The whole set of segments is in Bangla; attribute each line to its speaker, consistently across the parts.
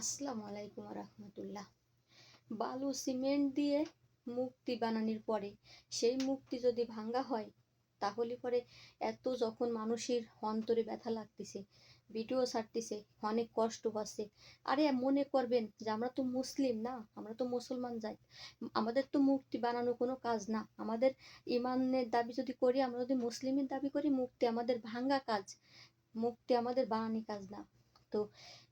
Speaker 1: আসসালামু আলাইকুম রহমতুল্লাহ। বালু সিমেন্ট দিয়ে মুক্তি বানানোর পরে সেই মুক্তি যদি ভাঙ্গা হয়, তাহলে পরে এত যখন মানুষের অন্তরে ব্যথা লাগতেছে, ভিডিও ছাড়তেছে, অনেক কষ্ট পাচ্ছে। আরে মনে করবেন যে আমরা তো মুসলিম না, আমরা তো মুসলমান যাই আমাদের তো মুক্তি বানানো কোনো কাজ না। আমাদের ইমানের দাবি যদি করি, আমরা যদি মুসলিমের দাবি করি, মুক্তি আমাদের ভাঙ্গা কাজ, মুক্তি আমাদের বানানি কাজ না। তো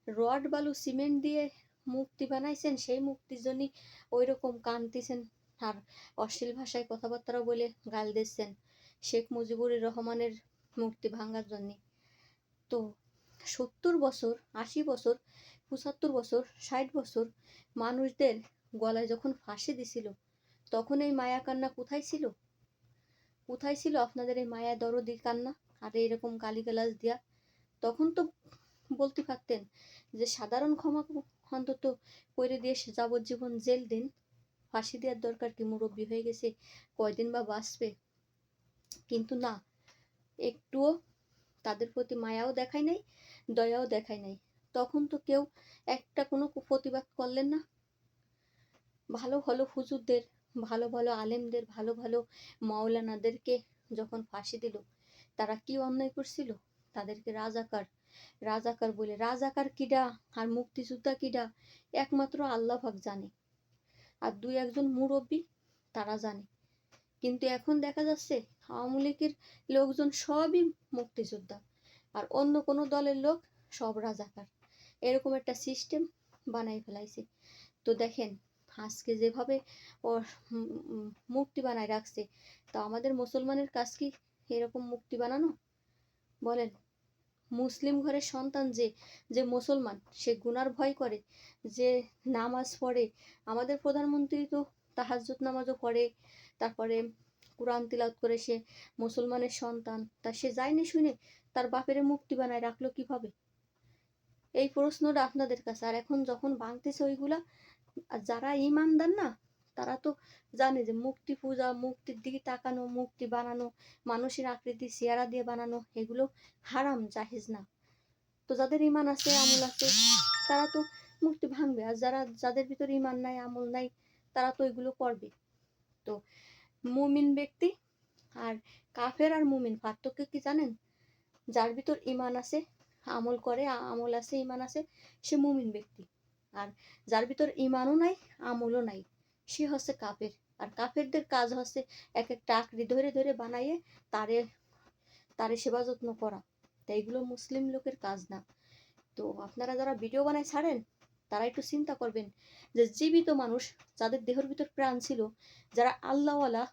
Speaker 1: রড, বালু, সিমেন্ট দিয়ে মূর্তি বানাইছেন, সেই মূর্তির জন্যই ওই রকম কানতেছেন আর অশ্লীল ভাষায় কথাবার্তা বলে গাল দিচ্ছেন শেখ মুজিবুর রহমানের মূর্তি ভাঙার জন্যে। তো সত্তর বছর, আশি বছর, পঁচাত্তর বছর, ষাট বছর মানুষদের গলায় যখন ফাঁসি দিছিল, তখন এই মায়া কান্না কোথায় ছিল? কোথায় ছিল আপনাদের এই মায়া দরদি কান্না? আর এরকম গালিগালাজ দিয়া তখন তো বলতে পারতেন যে, সাধারণ ক্ষমা অন্তত করে দিয়ে যাবজ্জীবন জেল দিন। ফাঁসি দেওয়ার দরকার কি মুরব্বী হয়ে গেছে? কয়দিন বা বাঁচবে? কিন্তু না, একটুও তাদের প্রতি মায়াও দেখায় নাই, দয়াও দেখায় নাই। তখন তো কেউ একটা কোনো প্রতিবাদ করলেন না। ভালো ভালো হুজুরদের, ভালো ভালো আলেমদের, ভালো ভালো মাওলানাদেরকে যখন ফাঁসি দিল, তারা কি অন্যায় করছিল? তাদেরকে রাজাকার রাজাকার বলে, রাজাকার কিডা আর মুক্তিযোদ্ধা কিডা? একমাত্র আল্লাহ পাক জানে। আর দুই একজন মুরব্বী, তারা জানে। কিন্তু এখন দেখা যাচ্ছে আওয়ামী লীগের লোকজন সবই মুক্তিযোদ্ধা আর অন্য কোনো দলের লোক সব রাজাকার। এরকম একটা সিস্টেম বানাই ফেলাইছে। তো দেখেন, আজকে যেভাবে ও মূর্তি বানায় রাখছে, তো আমাদের মুসলমানের কাজ কি এরকম মুক্তি বানানো? বলেন। মুসলিম ঘরের সন্তান যে যে মুসলমান, সে গুনার ভয় করে, যে নামাজ পড়ে। আমাদের প্রধানমন্ত্রী তো তাহাজ্জুদ নামাজও পড়ে, তারপরে কোরআন তিলাত করে সে মুসলমানের সন্তান। তা সে যায়নি শুনে তার বাপের মুক্তি বানায় রাখল কীভাবে? এই প্রশ্নটা আপনাদের কাছে। আর এখন যখন ভাঙতেছে ওইগুলা যারা ইমানদার না তারা তো জানে যে মুক্তি পূজা, মুক্তির দিকে তাকানো, মুক্তি বানানো, মানুষের আকৃতি চেয়ারা দিয়ে বানানো, এগুলো হারাম, জাহেজ না। তো যাদের ইমান আছে, আমল আছে, তারা তো মুক্তি ভাঙবে। আর যারা, যাদের ভিতরে ইমান নাই, আমল নাই, তারা তো এগুলো করবে। তো মুমিন ব্যক্তি আর কাফের আর মুমিন, পার্থক্য কি জানেন? যার ভিতর ইমান আছে, আমল করে, আমল আছে ইমান আছে, সে মুমিন ব্যক্তি। আর যার ভিতর ইমানও নাই, আমলও নাই। সে হচ্ছে কাফের। আর কাফেরদের কাজ হচ্ছে এক একটা আকৃতি ধরে ধরে বানাইয়ে তারে তারে সেবা যত্ন করা। তাই এগুলো মুসলিম লোকের কাজ না। তো আপনারা যারা ভিডিও বানায় ছাড়েন, তারা একটু চিন্তা করবেন যে জীবিত মানুষ যাদের দেহের ভিতর প্রাণ ছিল, যারা আল্লাহওয়ালা,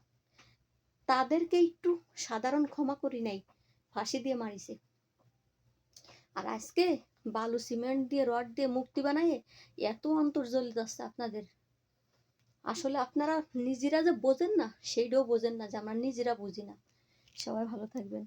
Speaker 1: তাদেরকে একটু সাধারণ ক্ষমা করি নাই, ফাঁসি দিয়ে মারিছে। আর আজকে বালু সিমেন্ট দিয়ে রড দিয়ে মুক্তি বানায় এত অন্তর জ্বলে যাচ্ছে আপনাদের। আসলে আপনারা নিজেরা যে বোঝেন না, সেইটাও বোঝেন না যে আমরা নিজেরা বুঝি না। সবাই ভালো থাকবেন।